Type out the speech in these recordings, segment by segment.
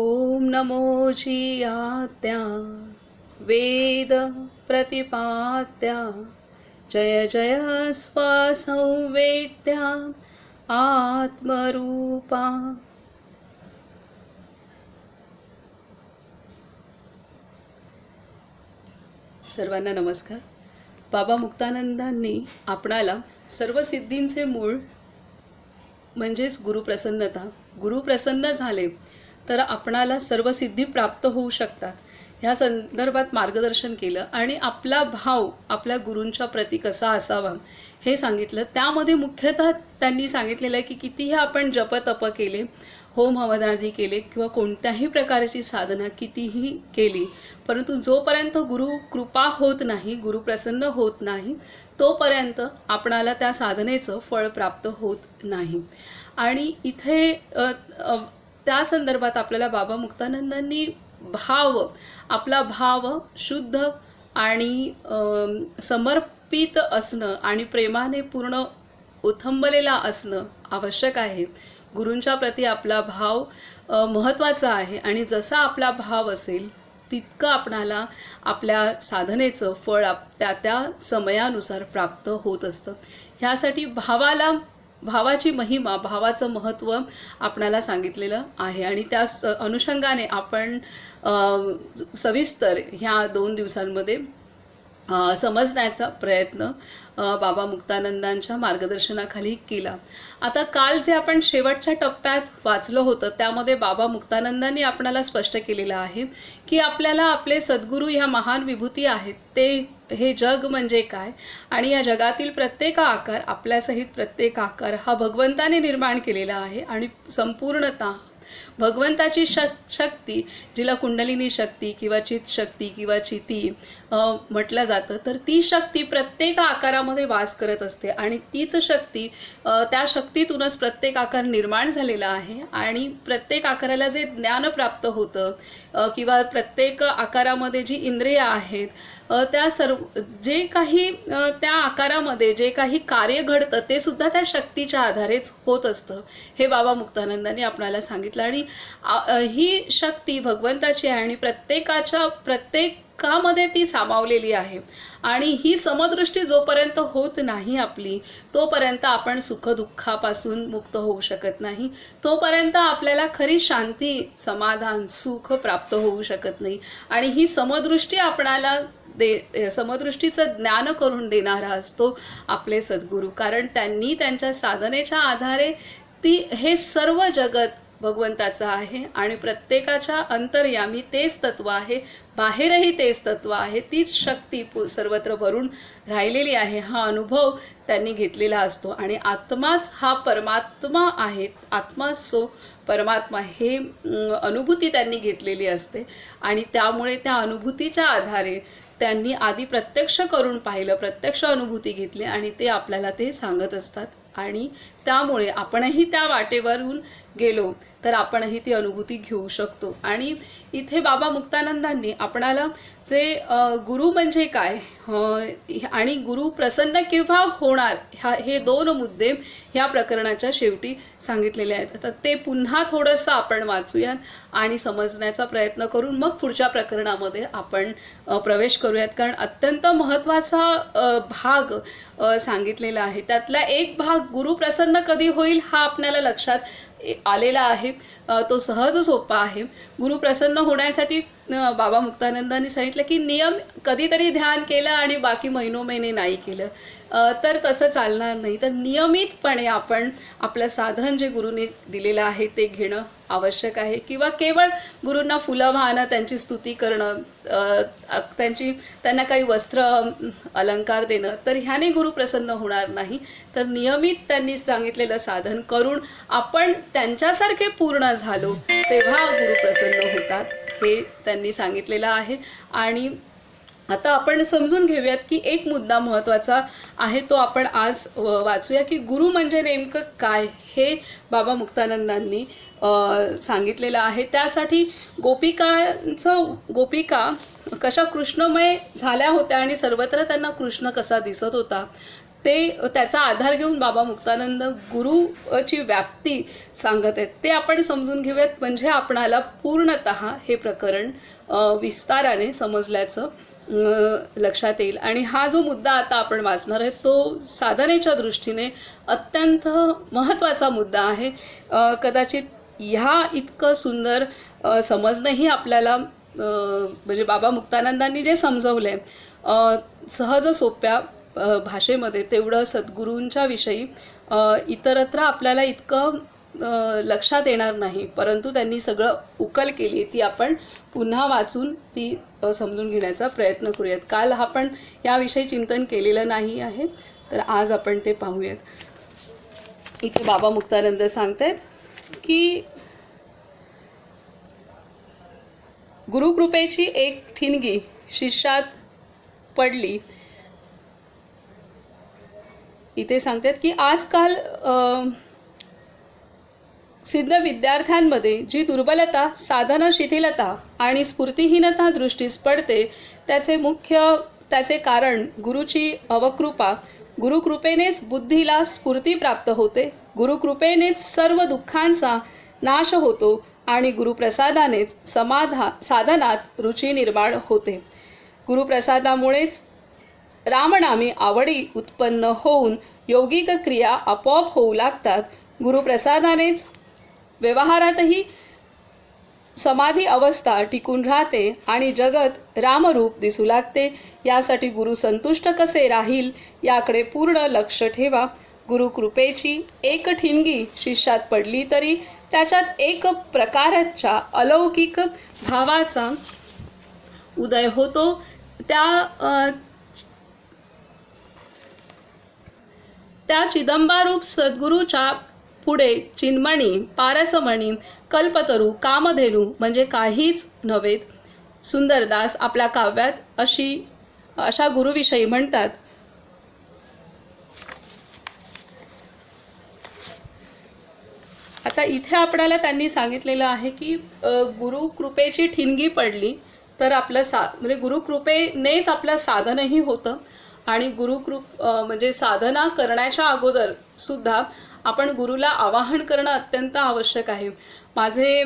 ॐ नमो जियात्या वेद प्रतिपात्या जय जय स्वसंवेद्या आत्मरूपा। सर्वांना नमस्कार. बाबा मुक्तानंदांनी आपणाला सर्व सिद्धींचे मूळ म्हणजेच गुरुप्रसन्नता गुरुप्रसन्न झाले तर आपणाला सर्व सिद्धी प्राप्त होऊ शकतात. ह्या संदर्भात मार्गदर्शन केलं आणि आपला भाव आपल्या गुरूंच्या प्रती कसा असावा हे सांगितलं. त्यामध्ये मुख्यतः त्यांनी सांगितलेलं आहे की कितीही आपण जपतप केले होम हवनादी केले किंवा कोणत्याही प्रकारची साधना कितीही केली परंतु जोपर्यंत गुरु कृपा होत नाही गुरु प्रसन्न होत नाही तोपर्यंत आपणाला त्या साधनेचं फळ प्राप्त होत नाही. आणि इथे त्या संदर्भात आपल्याला बाबा मुक्तानंदांनी भाव आपला भाव शुद्ध आणि समर्पित असणं आणि प्रेमाने पूर्ण उथंबलेला असणं आवश्यक आहे. गुरूंच्या प्रती आपला भाव महत्त्वाचा आहे आणि जसा आपला भाव असेल तितकं आपणाला आपल्या साधनेचं फळ आप त्या त्या समयानुसार प्राप्त होत असतं. ह्यासाठी भावाला भावाची महिमा भावाचं महत्त्व आपणाला सांगितलेलं आहे. आणि त्या स अनुषंगाने आपण सविस्तर ह्या दोन दिवसांमध्ये समजण्याचा प्रयत्न बाबा मुक्तानंदांच्या मार्गदर्शनाखाली केला. आता काल जे आपण शेवटच्या टप्प्यात वाचलं होतं त्यामध्ये बाबा मुक्तानंदांनी आपणाला स्पष्ट केलेलं आहे की आपल्याला आपले सद्गुरू ह्या महान विभूती आहेत ते हे जग म्हणजे काय? आणि या जगातील प्रत्येक आकार आपल्यासहित प्रत्येक आकार हा भगवंताने निर्माण केलेला आहे आणि संपूर्णता भगवंताची शक शक्ती जिला कुंडलिनी शक्ती किंवा चित शक्ती किंवा चिती म्हटलं जातं तर ती शक्ती प्रत्येक आकारामध्ये वास करत असते. आणि तीच शक्ती त्या शक्तीतूनच प्रत्येक आकार निर्माण झालेला आहे. आणि प्रत्येक आकाराला जे ज्ञान प्राप्त होतं किंवा प्रत्येक आकारामध्ये जी इंद्रिय आहेत त्या सर्व जे काही त्या आकारामध्ये जे काही कार्य घडतं ते सुद्धा त्या शक्तीच्या आधारेच होत असतं हे बाबा मुक्तानंदांनी आपणाला सांगितलं. आणि ही शक्ती भगवंताची आहे आणि प्रत्येकाच्या प्रत्येकामध्ये ती सामावलेली आहे. आणि ही समदृष्टी जोपर्यंत होत नाही आपली तोपर्यंत आपण सुखदुःखापासून मुक्त होऊ शकत नाही. तोपर्यंत आपल्याला खरी शांती समाधान सुख प्राप्त होऊ शकत नाही. आणि ही समदृष्टी आपणाला दे समदृष्टीचं ज्ञान करून देणारा असतो आपले सद्गुरू. कारण त्यांनी त्यांच्या साधनेच्या आधारे ती हे सर्व जगत भगवंताचं आहे आणि प्रत्येकाच्या अंतर्यामी तेच तत्व आहे. बाहेरही तेच तत्व आहे. तीच शक्ती पु सर्वत्र भरून राहिलेली आहे. हा अनुभव त्यांनी घेतलेला असतो. आणि आत्माच हा परमात्मा आहे. आत्मा सो परमात्मा हे अनुभूती त्यांनी घेतलेली असते. आणि त्यामुळे त्या अनुभूतीच्या आधारे त्यांनी आधी प्रत्यक्ष करून पाहिलं प्रत्यक्ष अनुभूती घेतली आणि ते आपल्याला ते सांगत असतात. आणि त्यामुळे आपणही त्या वाटेवरून गेलो तर आपणही ती अनुभूती घेऊ शकतो. आणि इथे बाबा मुक्तानंदांनी आपणाला जे गुरु म्हणजे काय आणि गुरु प्रसन्न केव्हा होणार ह्या हे दोन मुद्दे ह्या प्रकरणाच्या शेवटी सांगितलेले आहेत. तर ते पुन्हा थोडंसं आपण वाचूयात आणि समजण्याचा प्रयत्न करून मग पुढच्या प्रकरणामध्ये आपण प्रवेश करूयात. कारण अत्यंत महत्त्वाचा भाग सांगितलेला आहे. त्यातला एक भाग गुरु प्रसन्न कधी होईल हा आपल्याला लक्षात आलेला आहे. तो सहज सोपा आहे. गुरु प्रसन्न होण्यासाठी बाबा मुक्तानंदांनी सांगितलं की नियम कधीतरी ध्यान केलं आणि बाकी महिनो महिने नाही केलं. तर तसं चालणार नाही. तर नियमितपणे आपण आपलं साधन जे गुरुने दिलेलं आहे ते घेणं आवश्यक आहे. किंवा केवळ गुरूंना फुलं वाहणं त्यांची स्तुती करणं त्यांची त्यांना काही वस्त्र अलंकार देणं तर ह्याने गुरु प्रसन्न होणार नाही. तर नियमित त्यांनी सांगितलेलं साधन करून आपण त्यांच्यासारखे पूर्ण झालो तेव्हा गुरु प्रसन्न होतात हे त्यांनी सांगितलेलं आहे. आणि आता आपण समजून घेऊयात की एक मुद्दा महत्त्वाचा आहे तो आपण आज वाचूया की गुरु म्हणजे नेमकं काय हे बाबा मुक्तानंदांनी सांगितलेलं आहे. त्यासाठी गोपिकांचं गोपिका कशा कृष्णमय झाल्या होत्या आणि सर्वत्र त्यांना कृष्ण कसा दिसत होता ते त्याचा आधार घेऊन बाबा मुक्तानंद गुरुची व्याप्ती सांगत आहेत. ते आपण समजून घेऊयात. म्हणजे आपणाला पूर्णत हे प्रकरण विस्ताराने समजल्याचं. लक्षात येईल. आणि हा जो मुद्दा आता आपण वाचणार आहे तो साधनेच्या दृष्टीने अत्यंत महत्त्वाचा मुद्दा आहे. कदाचित ह्या इतकं सुंदर समजणंही आपल्याला म्हणजे बाबा मुक्तानंदांनी जे समजवलं आहे सहज सोप्या भाषेमध्ये तेवढं सद्गुरूंच्या विषयी इतरत्र आपल्याला इतकं लक्षात येणार नाही. परंतु त्यांनी सगळं उकल केली. ती आपण पुन्हा वाचून ती समजून घेण्याचा प्रयत्न करूयात. काल आपण याविषयी चिंतन केलेलं नाही आहे. तर आज आपण ते पाहूयात. इथे बाबा मुक्तानंद सांगतायत की गुरुकृपेची एक ठिणगी शिष्यात पडली. इथे सांगतात की आजकाल सिद्ध विद्यार्थ्यांमध्ये जी दुर्बलता साधन शिथिलता आणि स्फूर्तिहीनता दृष्टीस पडते त्याचे मुख्य त्याचे कारण गुरुची अवकृपा गुरुकृपेनेच बुद्धीला स्फूर्ती प्राप्त होते गुरुकृपेनेच सर्व दुःखांचा नाश होतो आणि गुरुप्रसादानेच समाधा साधनात रुची निर्माण होते. गुरुप्रसादामुळेच रामनामी आवडी उत्पन्न होऊन यौगिक क्रिया आपोआप होऊ लागतात गुरुप्रसादानेच व्यवहारातही समाधी अवस्था टिकून राहते आणि जगत रामरूप दिसू लागते. यासाठी गुरु संतुष्ट कसे राहील याकडे पूर्ण लक्ष ठेवा. गुरुकृपेची एक ठिणगी शिष्यात पडली तरी त्याच्यात एक प्रकारच्या अलौकिक भावाचा उदय होतो. त्या त्या चिदंबारूप सद्गुरूच्या पुढे चिन्मणी पारसमणी कल्पतरू कामधेनू म्हणजे काहीच नव्हेत सुंदरदास आपल्या काव्यात अशी अशा गुरुविषयी म्हणतात आता इथे आपल्याला त्यांनी सांगितलेलं आहे की गुरु कृपेची ठिणगी पडली तर आपलं सा म्हणजे गुरुकृपेनेच आपलं साधनही होतं. आणि गुरुकृप म्हणजे साधना करण्याच्या अगोदर सुद्धा आपण गुरुला आवाहन करणं अत्यंत आवश्यक आहे. माझे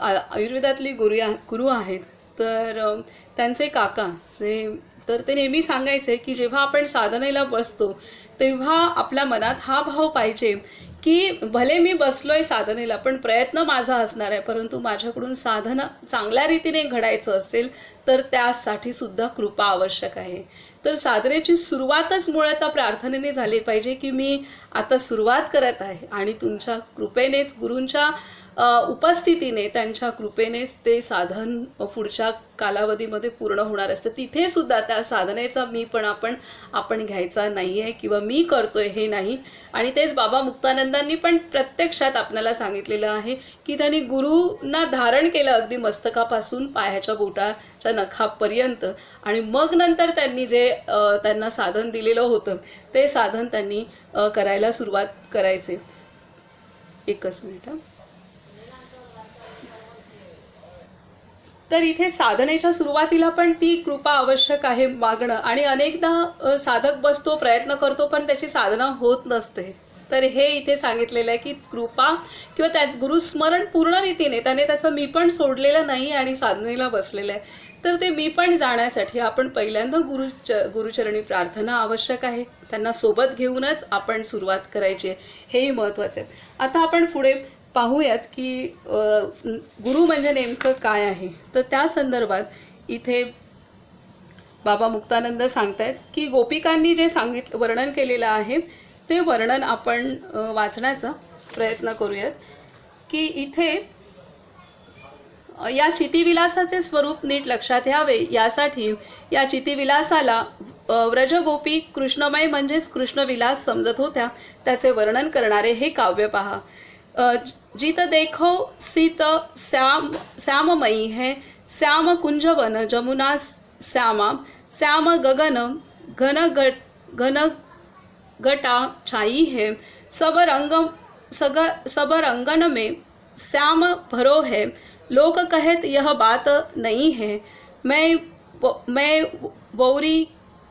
आयुर्वेदातली गुरु गुरु आहेत. तर त्यांचे काका जे तर ते नेहमी सांगायचे की जेव्हा आपण साधनेला बसतो तेव्हा आपल्या मनात हा भाव पाहिजे की भले मी बसलो आहे साधनेला पण प्रयत्न माझा असणार आहे परंतु माझ्याकडून साधना चांगल्या रीतीने घडायचं असेल तर त्यासाठी सुद्धा कृपा आवश्यक आहे. तर साधनेची सुरुवातच मुळात प्रार्थनेने झाली पाहिजे की मी आता सुरुवात करत आहे. आणि तुमच्या कृपेनेच गुरूंच्या उपस्थितीने त्यांच्या कृपेनेच ते साधन पुढच्या कालावधीमध्ये पूर्ण होणार असतं. तिथे सुद्धा त्या साधनेचा मी पण आपण आपण घ्यायचा नाही आहे किंवा मी करतोय हे नाही. आणि तेच बाबा मुक्तानंदांनी पण प्रत्यक्षात आपल्याला सांगितलेलं आहे की त्यांनी गुरुंना धारण केलं अगदी मस्तकापासून पायाच्या बोटाच्या नखापर्यंत. आणि मग नंतर त्यांनी जे त्यांना साधन दिलेलं होतं ते साधन त्यांनी करायला सुरुवात करायचे. एकच मिनिट. तर इथे साधनेच्या सुरुवातीला पण ती कृपा आवश्यक आहे मागणं. आणि अनेकदा साधक बसतो प्रयत्न करतो पण त्याची साधना होत नसते. तर हे इथे सांगितलेलं आहे की कृपा किंवा त्याच गुरुस्मरण पूर्ण रीतीने त्याने त्याचं मी पण सोडलेलं नाही आणि साधनेला बसलेलं आहे. तर ते मी पण जाण्यासाठी आपण पहिल्यांदा गुरु च गुरुचरणी प्रार्थना आवश्यक आहे. त्यांना सोबत घेऊनच आपण सुरुवात करायची आहे. हेही महत्त्वाचं आहे. आता आपण पुढे पाहूयात की गुरु म्हणजे नेमकं काय आहे? तर त्या संदर्भात इथे बाबा मुक्तानंद सांगतायत की गोपिकांनी जे सांगितलं वर्णन केलेलं आहे ते वर्णन आपण वाचण्याचा प्रयत्न करूयात. की इथे या चितिविलासाचे स्वरूप नीट लक्षात यावे यासाठी या चितिविलासाला व्रजगोपी कृष्णमय म्हणजेच कृष्णविलास समजत होत्या त्याचे वर्णन करणारे हे काव्य पहा. जित देखो सीत श्याम, श्याममयी है। श्याम कुंजवन जमुना श्यामा। श्याम गगन घन गट घन घटा छाई है। सब रंग सग सब रंगन में श्याम भरो है। लोग कहत यह बात नहीं है। मैं मैं बौरी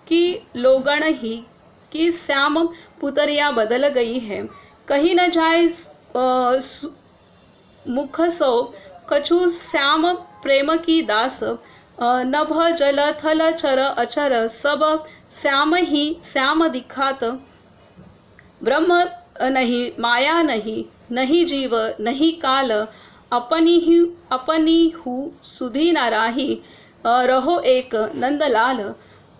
की लोगण ही कि श्याम पुतरिया बदल गई है। कहीं न जाए मुखसो मुख सो कछु श्याम प्रेम की दास नभ जल थल चर अचर सब श्याम ही श्याम दिखात। ब्रह्म नहीं माया नहीं नहीं जीव नहीं काल अपनी ही अपनी हु सुधी नाराही रहो। एक नंदलाल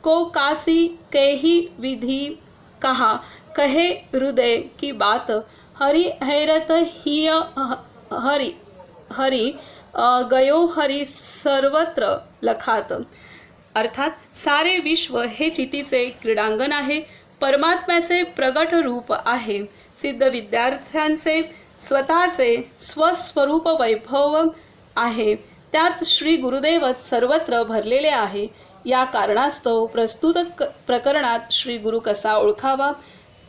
को कासी के ही विधि कहा कहे हृदय की बात। हरि हैरत हिय हरि हरि गयो हरि सर्वत्र लखात. अर्थात सारे विश्व हे चितीचे क्रीडांगण आहे. परमात्म्याचे प्रगट रूप आहे. सिद्ध विद्यार्थ्यांचे स्वतःचे स्वस्वरूप वैभव आहे. त्यात श्री गुरुदेवच सर्वत्र भरलेले आहे. या कारणास्तव प्रस्तुत क प्रकरणात श्री गुरु कसा ओळखावा?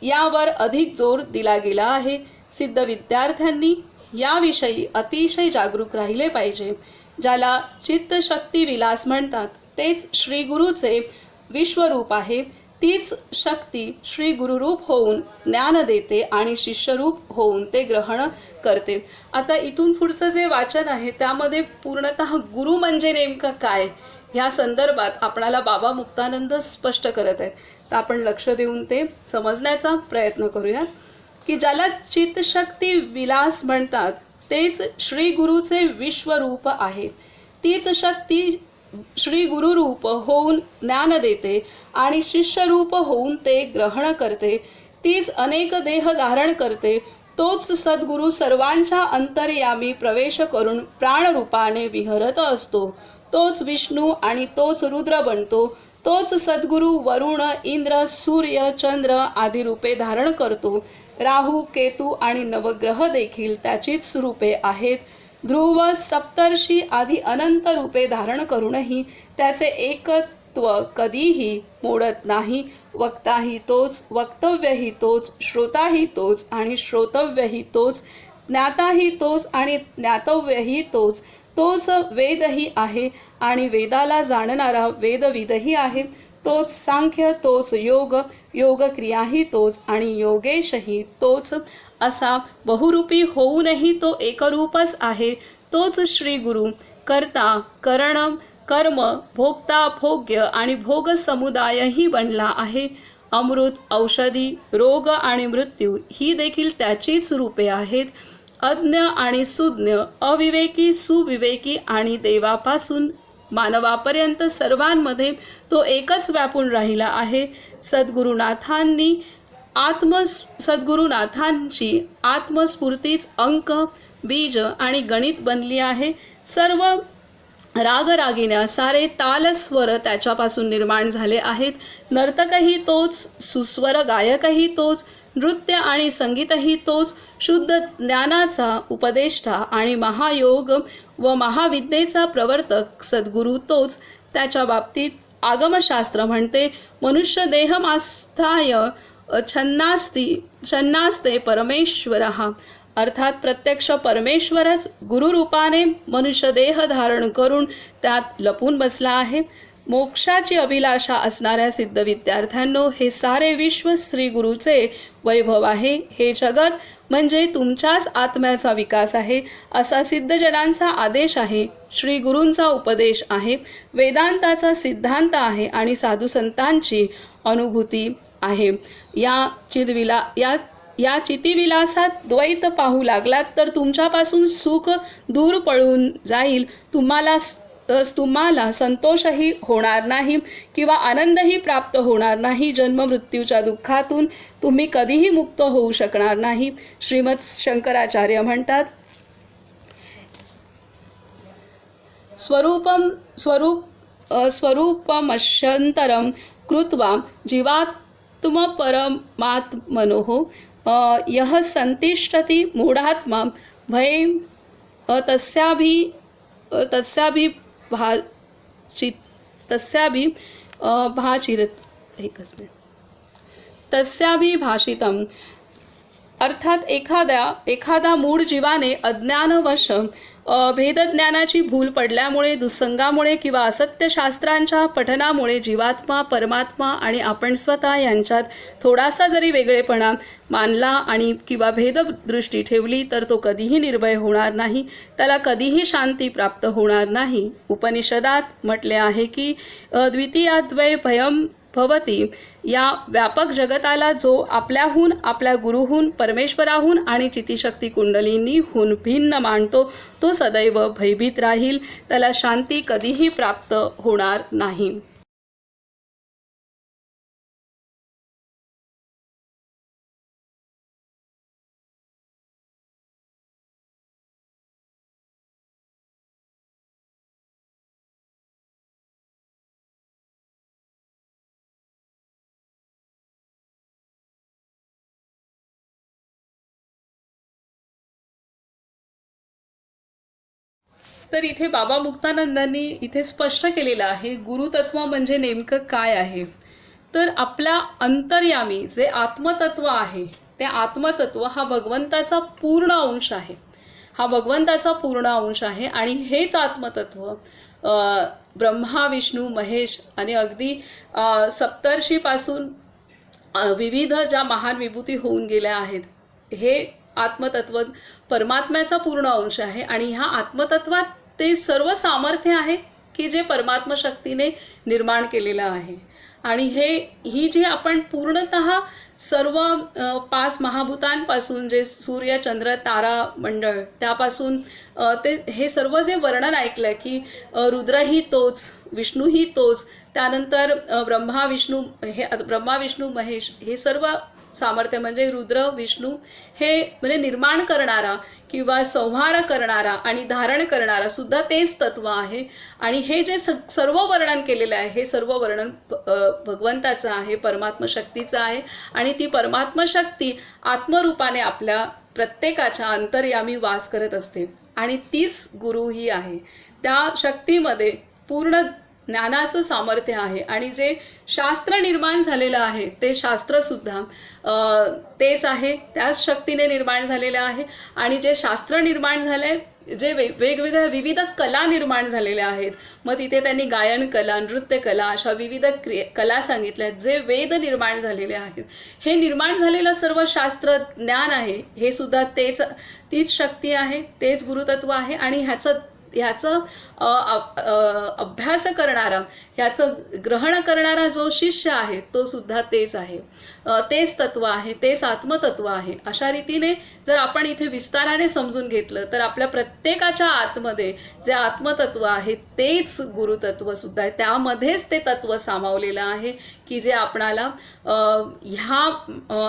यावर अधिक जोर दिला गेला आहे. सिद्ध विद्यार्थ्यांनी याविषयी अतिशय जागरूक राहिले पाहिजे. ज्याला चित्तशक्ती विलास म्हणतात तेच श्री गुरुचे विश्वरूप आहे. तीच शक्ती श्री गुरुरूप होऊन ज्ञान देते आणि शिष्यरूप होऊन ते ग्रहण करते. आता इथून पुढचं जे वाचन आहे त्यामध्ये पूर्णतः गुरु म्हणजे नेमकं काय? ह्या संदर्भात आपणाला बाबा मुक्तानंद स्पष्ट करत आहेत. तर आपण लक्ष देऊन ते समजण्याचा प्रयत्न करूया की ज्याला चितशक्ती विलास म्हणतात तेच श्री गुरुचे विश्वरूप आहे. तीच शक्ती श्री गुरुरूप होऊन ज्ञान देते आणि शिष्यरूप होऊन ते ग्रहण करते. तीच अनेक देह धारण करते तोच सद्गुरू सर्वांच्या अंतर्यामी प्रवेश करून प्राणरूपाने विहरत असतो. तोच विष्णू आणि तोच रुद्र बनतो. तोच सद्गुरू वरुण इंद्र सूर्य चंद्र आदी रूपे धारण करतो. राहू केतू आणि नवग्रह देखील त्याचीच रूपे आहेत. ध्रुव सप्तर्षी आदी अनंत रूपे धारण करूनही त्याचे एकत्व कधीही मोडत नाही. वक्ताही तोच वक्तव्यही तोच श्रोताही तोच आणि श्रोतव्यही तोच ज्ञाताही तोच आणि ज्ञातव्यही तोच. तोच वेदही आहे आणि वेदाला जाणणारा वेदविदही आहे. तोच सांख्य तोच योग योगक्रियाही तोच आणि योगेशही तोच. असा बहुरूपी होऊनही तो एकरूपच आहे. तोच श्री गुरु करता करण कर्म भोगता भोग्य आणि भोग समुदायही बनला आहे. अमृत औषधी रोग आणि मृत्यू ही देखील त्याचीच रूपे आहेत. अज्ञ आणि सुज्ञ अविवेकी सुविवेकी आणि देवापासून मानवापर्यंत सर्वांमध्ये तो एकच व्यापून राहिला आहे. सद्गुरुनाथांनी आत्म सद्गुरुनाथांची आत्मस्फूर्तीच अंक बीज आणि गणित बनली आहे. सर्व रागरागिण्या सारे तालस्वर त्याच्यापासून निर्माण झाले आहेत. नर्तकही तोच सुस्वर गायकही तोच नृत्य आणि संगीतही तोच शुद्ध ज्ञानाचा उपदेष्टा आणि महायोग व महाविद्येचा प्रवर्तक सद्गुरू तोच. त्याच्या बाबतीत आगमशास्त्र म्हणते मनुष्य देहमास्थाय छन्नास्ती छन्नास्ते परमेश्वर. अर्थात प्रत्यक्ष परमेश्वरच गुरुरूपाने मनुष्य देह धारण करून त्यात लपून बसला आहे. मोक्षाची अभिलाषा असणाऱ्या सिद्ध विद्यार्थ्यांनो हे सारे विश्व श्री गुरुचे वैभव आहे. हे जगत म्हणजे तुमच्याच आत्म्याचा विकास आहे असा सिद्धजनांचा आदेश आहे. श्री गुरूंचा उपदेश आहे वेदांताचा सिद्धांत आहे आणि साधू संतांची अनुभूती आहे. या चिरविला या या चितिविलासात द्वैत पाहू लागलात तर तुमच्यापासून सुख दूर पळून जाईल. तुम्हाला स- तुम्हाला संतोषही होणार नाही किंवा आनंदही प्राप्त होणार नाही जन्ममृत्यूच्या दुःखातून. तुम्ही कधीही मुक्त होऊ शकणार नाही. श्रीमद शंकराचार्य म्हणतात स्वरूपम स्वरूप स्वरूपमश्यंतरम कृत्वा जीवात्मपरमात्मनोः यः संतिष्ठति मूढात्मा भये अ, तस्याभि भाषित तस्याभिभाषि तस्याभि अ, एकच मिनिट तस्याभिभाषितं अर्थात एखाद्या एखादा मूळ जीवाने अज्ञानवश भेदज्ञानाची भूल पडल्यामुळे दुस्संगामुळे किंवा असत्यशास्त्रांच्या पठनामुळे जीवात्मा परमात्मा आणि आपण स्वतः यांच्यात थोडासा जरी वेगळेपणा मानला आणि किंवा भेददृष्टी ठेवली तर तो कधीही निर्भय होणार नाही. त्याला कधीही शांती प्राप्त होणार नाही. उपनिषदात म्हटले आहे की द्वितीयाद्वय भयम भवती. या व्यापक जगताला जो आपल्याहून आपल्या गुरुहून परमेश्वराहून आणि चितिशक्ती कुंडलींनीहून भिन्न मानतो तो सदैव भयभीत राहील. त्याला शांती कधीही प्राप्त होणार नाही. तर इथे बाबा मुक्तानंदांनी इथे स्पष्ट केलेलं आहे गुरुतत्व म्हणजे नेमकं काय आहे? तर आपल्या अंतर्यामी जे आत्मतत्व आहे ते आत्मतत्व हा भगवंताचा पूर्ण अंश आहे. हा भगवंताचा पूर्ण अंश आहे आणि हेच आत्मतत्व ब्रह्मा विष्णू महेश आणि अगदी सप्तर्षीपासून विविध ज्या महान विभूती होऊन गेल्या आहेत हे आत्मतत्व परमात्म्याचा पूर्ण अंश आहे आणि ह्या आत्मतत्वात ते सर्व सामर्थ्य आहे की जे परमात्म शक्तीने निर्माण केलेलं आहे. आणि हे ही जी आपण पूर्णत सर्व पाच महाभूतांपासून जे सूर्य चंद्र तारा मंडळ त्यापासून ते हे सर्व जे वर्णन ऐकलं की रुद्रही तोच विष्णूही तोच त्यानंतर ब्रह्मा विष्णू हे ब्रह्मा विष्णू महेश हे सर्व सामर्थ्य म्हणजे रुद्र विष्णू हे म्हणजे निर्माण करणारा किंवा संहार करणारा आणि धारण करणारा सुद्धा तेच तत्व आहे. आणि हे जे स सर्व वर्णन केलेलं आहे हे सर्व वर्णन भगवंताचं आहे परमात्म शक्तीचं आहे. आणि ती परमात्मशक्ती आत्मरूपाने आपल्या प्रत्येकाच्या अंतर्यामी वास करत असते. आणि तीच गुरु ही आहे. त्या शक्तीमध्ये पूर्ण ज्ञानाचं सामर्थ्य आहे. आणि जे शास्त्र निर्माण झालेलं आहे ते शास्त्रसुद्धा तेच आहे. त्याच शक्तीने निर्माण झालेलं आहे. आणि जे शास्त्र निर्माण झालं आहे जे वे वेगवेगळ्या विविध कला निर्माण झालेल्या आहेत मग तिथे त्यांनी गायन कला नृत्यकला अशा विविध क्रिय कला सांगितल्या आहेत जे वेद निर्माण झालेले आहेत. हे निर्माण झालेलं सर्व शास्त्र ज्ञान आहे हे सुद्धा तेच तीच शक्ती आहे तेच गुरुतत्व आहे. आणि ह्याचं ह्याचं अभ्यास करणारं त्याचं ग्रहण करणारा जो शिष्य आहे तो सुद्धा तेच आहे. तेच तत्व आहे तेच आत्मतत्व आहे. अशा रीतीने जर आपण इथे विस्ताराने समजून घेतलं तर आपल्या प्रत्येकाच्या आतमध्ये जे आत्मतत्व आहे तेच गुरुतत्व सुद्धा आहे. त्यामध्येच ते तत्व सामावलेलं आहे की जे आपणाला ह्या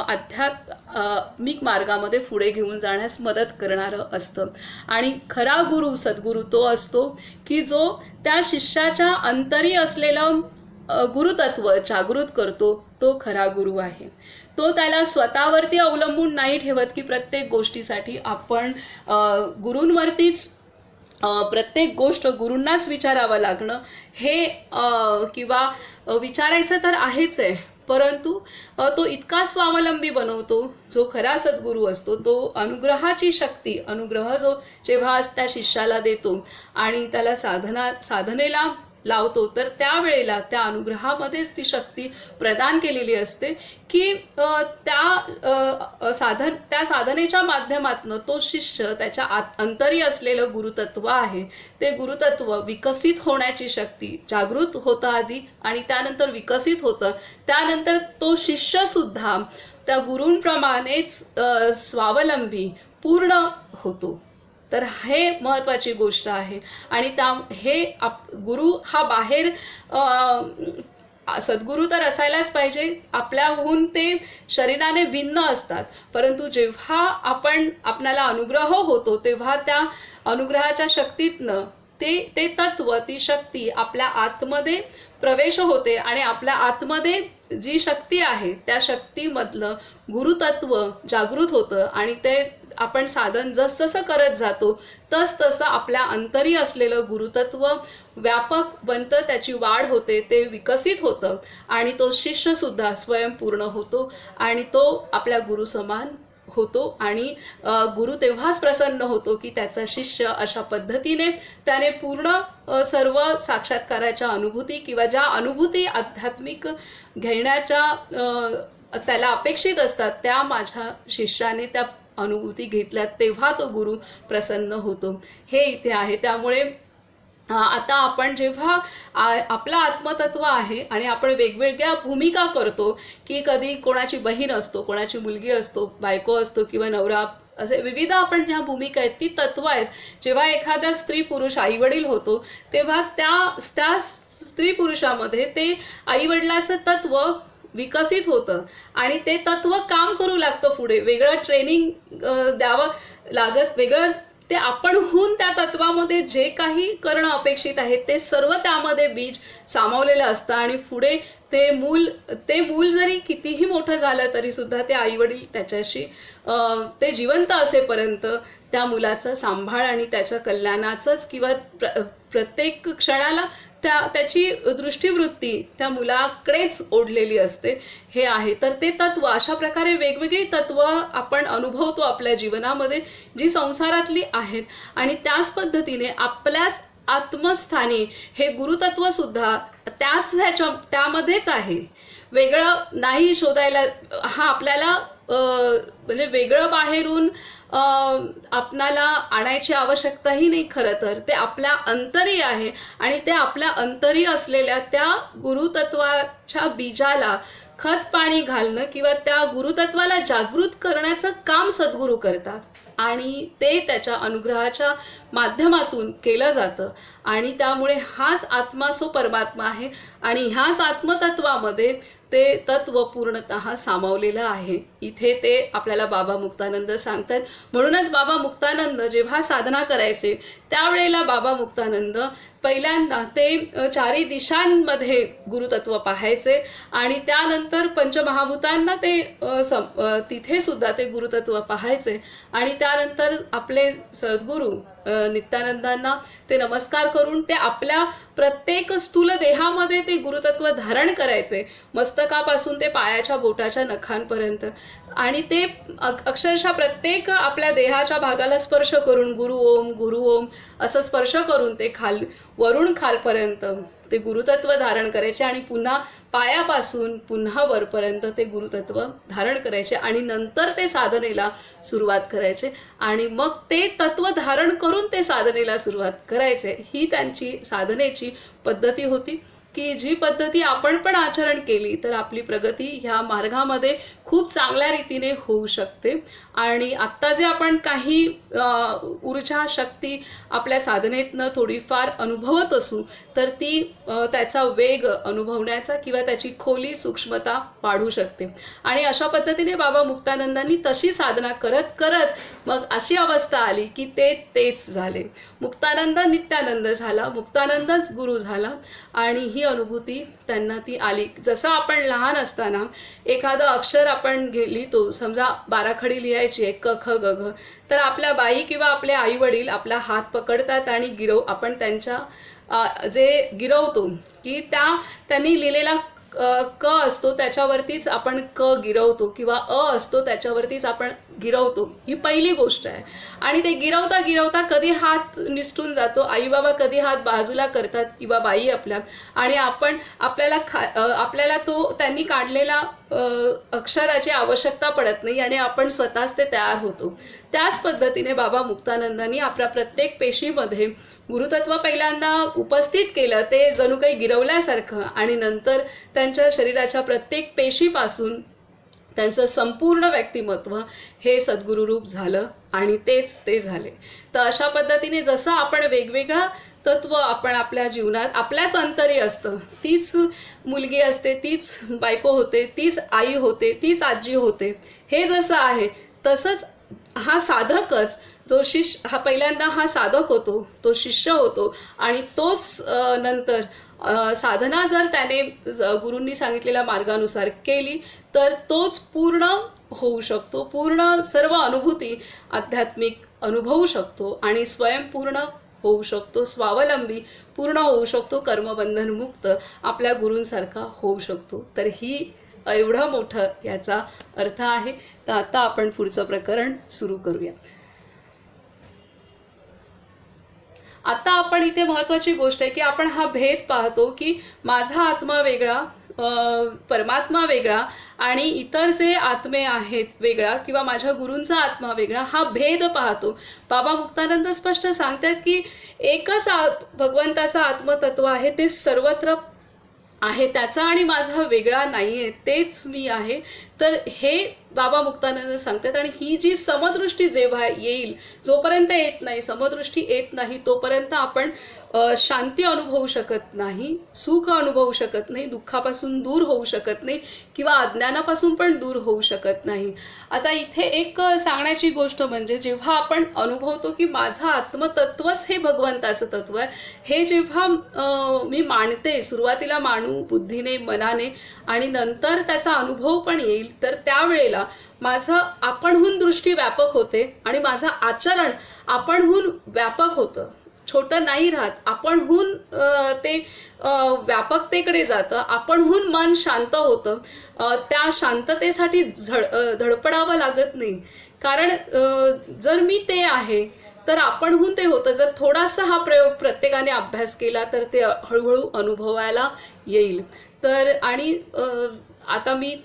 अध्यात्मिक आध्यात्मिक मार्गामध्ये पुढे घेऊन जाण्यास मदत करणारं असतं. आणि खरा गुरु सद्गुरू तो असतो की जो त्या शिष्याच्या अंतरी असलेलं गुरुतत्व जागृत करतो तो खरा गुरु आहे. तो त्याला स्वतःवरती अवलंबून नाही ठेवत की प्रत्येक गोष्टीसाठी आपण गुरूंवरतीच प्रत्येक गोष्ट गुरूंनाच विचारावं लागणं हे किंवा विचारायचं तर आहेच आहे. परंतु तो इतका स्वावलंबी बनवतो जो खरा सद्गुरू असतो तो अनुग्रहाची शक्ती अनुग्रह जो जेव्हा त्या शिष्याला देतो आणि त्याला साधना साधनेला लावतो तर त्यावेळेला त्या अनुग्रहामध्येच ती शक्ती प्रदान केलेली असते की त्या साधन त्या साधनेच्या माध्यमातनं तो शिष्य त्याच्या आत अंतरी असलेलं गुरुतत्व आहे ते गुरुतत्व विकसित होण्याची शक्ती जागृत होतं आधी आणि त्यानंतर विकसित होतं. त्यानंतर तो शिष्यसुद्धा त्या गुरूंप्रमाणेच स्वावलंबी पूर्ण होतो. तर हे महत्त्वाची गोष्ट आहे. आणि त्या हे आप गुरु हा बाहेर सद्गुरू तर असायलाच पाहिजे. आपल्याहून ते शरीराने भिन्न असतात. परंतु जेव्हा आपण आपणाला अनुग्रह होतो तेव्हा त्या अनुग्रहाच्या शक्तीतनं ते ते तत्व ती शक्ती आपल्या आतमध्ये प्रवेश होते आणि आपल्या आतमध्ये जी शक्ती आहे त्या शक्तीमधलं गुरुतत्व जागृत होतं आणि ते आपण साधन जसजसं करत जातो तस तसं आपल्या अंतरी असलेलं गुरुतत्व व्यापक बनतं त्याची वाढ होते ते विकसित होतं आणि तो शिष्यसुद्धा स्वयंपूर्ण होतो आणि तो आपल्या गुरुसमान होतो आणि गुरु तेव्हाच प्रसन्न होतो की त्याचा शिष्य अशा पद्धतीने त्याने पूर्ण सर्व साक्षात्काराच्या अनुभूती किंवा ज्या अनुभूती आध्यात्मिक घेण्याच्या त्याला अपेक्षित असतात त्या माझ्या शिष्याने त्या अनुभूती घेतल्या तेव्हा तो गुरु प्रसन्न होतो. हे इथे आहे. त्यामुळे आता आपण जेव्हा आ- आपलं आत्मतत्व आहे आणि आपण वेगवेगळ्या भूमिका करतो की कधी कोणाची बहीण असतो कोणाची मुलगी असतो बायको असतो किंवा नवरा असे विविध आपण ज्या भूमिका आहेत ती तत्व आहेत. जेव्हा एखादा स्त्री पुरुष आईवडील होतो तेव्हा त्या त्या स्त्री पुरुषामध्ये ते आईवडिलाचं तत्व विकसित होतं आणि ते तत्व काम करू लागतं पुढे. वेगळं ट्रेनिंग द्यावं लागत वेगळं ते आपणहून त्या तत्वामध्ये जे काही करणं अपेक्षित आहे ते सर्व त्यामध्ये बीज सामावलेलं असतं आणि पुढे ते मूल ते मूल जरी कितीही मोठं झालं तरी सुद्धा ते आईवडील त्याच्याशी ते जिवंत असेपर्यंत त्या मुलाचा सांभाळ आणि त्याच्या कल्याणाचंच किंवा प्र प्रत्येक क्षणाला त्या त्याची दृष्टीवृत्ती त्या मुलाकडेच ओढलेली असते हे आहे. तर ते तत्व अशा प्रकारे वेगवेगळी तत्व आपण अनुभवतो आपल्या जीवनामध्ये जी संसारातली आहेत. आणि त्याच पद्धतीने आपल्याच आत्मस्थानी हे गुरुतत्व सुद्धा त्याच ह्याच्या त्यामध्येच आहे. वेगळं नाही शोधायला हा आपल्याला म्हणजे वेगळं बाहेरून आपणाला आणायची आवश्यकताही नाही खरं तर. ते आपल्या अंतरी आहे आणि ते आपल्या अंतरी असलेल्या त्या गुरुतत्वाच्या बीजाला खत पाणी घालणं किंवा त्या गुरुतत्वाला जागृत करण्याचं काम सद्गुरू करतात. आणि ते त्याच्या अनुग्रहाच्या माध्यमातून केलं जातं. आणि त्यामुळे हाच आत्मा सो परमात्मा आहे. आणि ह्याच आत्मतत्वामध्ये ते तत्व पूर्णतः सामावलेलं आहे. इथे ते आपल्याला बाबा मुक्तानंद सांगतात. म्हणूनच बाबा मुक्तानंद जेव्हा साधना करायचे त्यावेळेला बाबा मुक्तानंद पहिल्यांदा ते चारी दिशांमध्ये गुरुतत्व पाहायचे. आणि त्यानंतर पंचमहाभूतांना ते सम तिथे सुद्धा ते गुरुतत्व पाहायचे. आणि त्यानंतर आपले सद्गुरू नित्यानंदांना ते नमस्कार करून ते आपल्या प्रत्येक स्थूल देहामध्ये ते गुरुतत्व धारण करायचे. मस्तकापासून ते पायाच्या बोटाच्या नखांपर्यंत. आणि ते अक्षरशः प्रत्येक आपल्या देहाच्या भागाला स्पर्श करून गुरु ओम गुरु ओम असं स्पर्श करून ते खाल वरून खालपर्यंत ते गुरुतत्व धारण करायचे आणि पुन्हा पायापासून पुन्हा वरपर्यंत ते गुरुतत्व धारण करायचे आणि नंतर ते साधनेला सुरुवात करायचे. आणि मग ते तत्व धारण करून ते साधनेला सुरुवात करायचे. ही त्यांची साधनेची पद्धती होती की जी पद्धती आपण पण आचरण केली तर आपली प्रगती ह्या मार्गामध्ये खूप चांगल्या रीतीने होऊ शकते. आणि आत्ता जे आपण काही ऊर्जा शक्ती आपल्या साधनेतनं थोडीफार अनुभवत असू तर ती त्याचा वेग अनुभवण्याचा किंवा त्याची खोली सूक्ष्मता वाढू शकते. आणि अशा पद्धतीने बाबा मुक्तानंदांनी तशी साधना करत करत मग अशी अवस्था आली की ते तेच झाले. मुक्तानंद नित्यानंद झाला मुक्तानंदच गुरु झाला आणि ही अनुभूती त्यांना ती आली. जसं आपण लहान असताना एखादं अक्षर आपण लिहितो समजा बाराखडी लिहायची आहे क ख ग घ तर आपल्या बाई किंवा आपले आई वडील आपला हात पकडतात आणि गिरव आपण त्यांच्या जे गिरवतो की त्या त्यांनी लिहिलेला क असतो त्याच्यावरतीच आपण क गिरवतो किंवा अ असतो त्याच्यावरतीच आपण गिरवतो ही पहिली गोष्ट आहे. आणि ते गिरवता गिरवता कधी हात निसटून जातो आई बाबा कधी हात बाजूला करतात किंवा बाई आपल्या. आणि आपण आपल्याला खा आपल्याला तो त्यांनी काढलेला अक्षराची आवश्यकता पडत नाही आणि आपण स्वतःच ते तयार होतो. त्याच पद्धतीने बाबा मुक्तानंदांनी आपल्या प्रत्येक पेशीमध्ये गुरुतत्व पहिल्यांदा उपस्थित केलं ते जणू काही गिरवल्यासारखं आणि नंतर त्यांच्या शरीराच्या प्रत्येक पेशीपासून त्यांचं संपूर्ण व्यक्तिमत्व हे सद्गुरुरूप झालं आणि तेच ते झाले. तर अशा पद्धतीने जसं आपण वेगवेगळं तत्व आपण आपल्या जीवनात आपल्याच अंतरी असतं तीच मुलगी असते तीच बायको होते तीच आई होते तीच आजी होते हे जसं आहे तसंच हा साधकच तो शिष्य हा पहिल्यांदा हा साधक होतो तो शिष्य होतो आणि तोच नंतर साधना जर त्याने गुरूंनी सांगितलेल्या मार्गानुसार केली तर तोच पूर्ण होऊ शकतो पूर्ण सर्व अनुभूती आध्यात्मिक अनुभवू शकतो आणि स्वयंपूर्ण होऊ शकतो स्वावलंबी पूर्ण होऊ शकतो कर्मबंधनमुक्त आपल्या गुरूंसारखा होऊ शकतो. तर ही एवढं मोठं याचा अर्थ आहे. तर आता आपण पुढचं प्रकरण सुरू करूया. आता आपण इथे महत्त्वाची गोष्ट आहे की आपण हा भेद पाहतो की माझा आत्मा वेगळा परमात्मा वेगळा आणि इतर जे आत्मे आहेत वेगळा किंवा माझ्या गुरूंचा आत्मा वेगळा हा भेद पाहतो. बाबा मुक्तानंद स्पष्ट सांगतात की एकच आ भगवंताचा आत्मतत्व आहे ते सर्वत्र आहे त्याचा आणि माझा वेगळा नाही आहे तेच मी आहे. तर हे बाबा मुक्तानंद सांगतात आणि ही जी समदृष्टी जेव्हा येईल जोपर्यंत येत नाही समदृष्टी येत नाही तोपर्यंत आपण शांती अनुभवू शकत नाही सुख अनुभवू शकत नाही दुःखापासून दूर होऊ शकत नाही किंवा अज्ञानापासून पण दूर होऊ शकत नाही. आता इथे एक सांगण्याची गोष्ट म्हणजे जेव्हा आपण अनुभवतो की माझं आत्मतत्वच हे भगवंताचं तत्व आहे हे जेव्हा मी मानते सुरुवातीला मानू बुद्धीने मनाने आणि नंतर त्याचा अनुभव पण येईल तर त्यावेळेला माझं आपणहून दृष्टी व्यापक होते आणि माझं आचरण आपणहून व्यापक होतं. छोटं नाही राहत. आपणहून ते व्यापकतेकडे जातं. आपणहून मन शांत होतं. त्या शांततेसाठी झड धडपडावं लागत नाही. कारण जर मी ते आहे तर आपणहून ते होतं. जर थोडासा हा प्रयोग प्रत्येकाने अभ्यास केला तर ते हळूहळू अनुभवायला येईल. तर आणि आता मी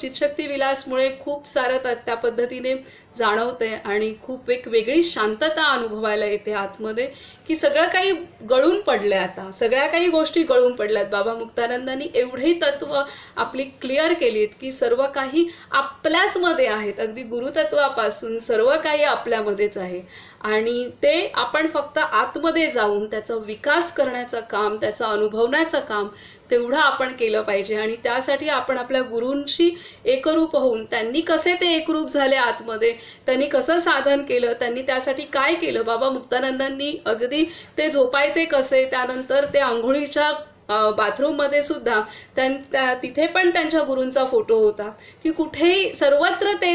चितशक्ती विलासमुळे खूप सारं त्या पद्धतीने जाणवते आणि खूप एक वेगळी शांतता अनुभवायला येते आतमध्ये की सगळं काही गळून पडलं आता. सगळ्या काही गोष्टी गळून पडल्यात. बाबा मुक्तानंदांनी एवढी तत्व आपली क्लिअर केलीत की सर्व काही आपल्याचमध्ये आहेत. अगदी गुरुतत्वापासून सर्व काही आपल्यामध्येच आहे. आणि ते आपण फक्त आतमध्ये जाऊन त्याचा विकास करण्याचं काम त्याचं अनुभवण्याचं काम तेवढं आपण केलं पाहिजे. आणि त्यासाठी आपण आपल्या गुरूंशी एकरूप होऊन त्यांनी कसे ते एकरूप झाले आतमध्ये त्यांनी कसं साधन केलं त्यांनी त्यासाठी काय केलं? बाबा मुक्तानंदांनी अगदी ते झोपायचे कसे? त्यानंतर ते आंघोळीच्या बाथरूममध्ये सुद्धा त्यां तिथे पण त्यांच्या गुरूंचा फोटो होता की कुठेही सर्वत्र ते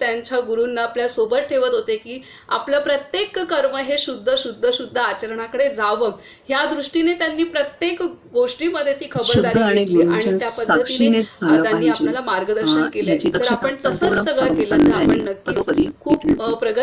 त्यांच्या गुरूंना आपल्यासोबत ठेवत होते की आपलं प्रत्येक कर्म हे शुद्ध शुद्ध शुद्ध आचरणाकडे जावं. ह्या दृष्टीने त्यांनी प्रत्येक गोष्टीमध्ये ती खबरदारी आणि घेतली आणि त्या पद्धतीने त्यांनी आपल्याला मार्गदर्शन अ, केले. याची जर आपण तसंच सगळं केलं तर आपण नक्कीच खूप प्रगती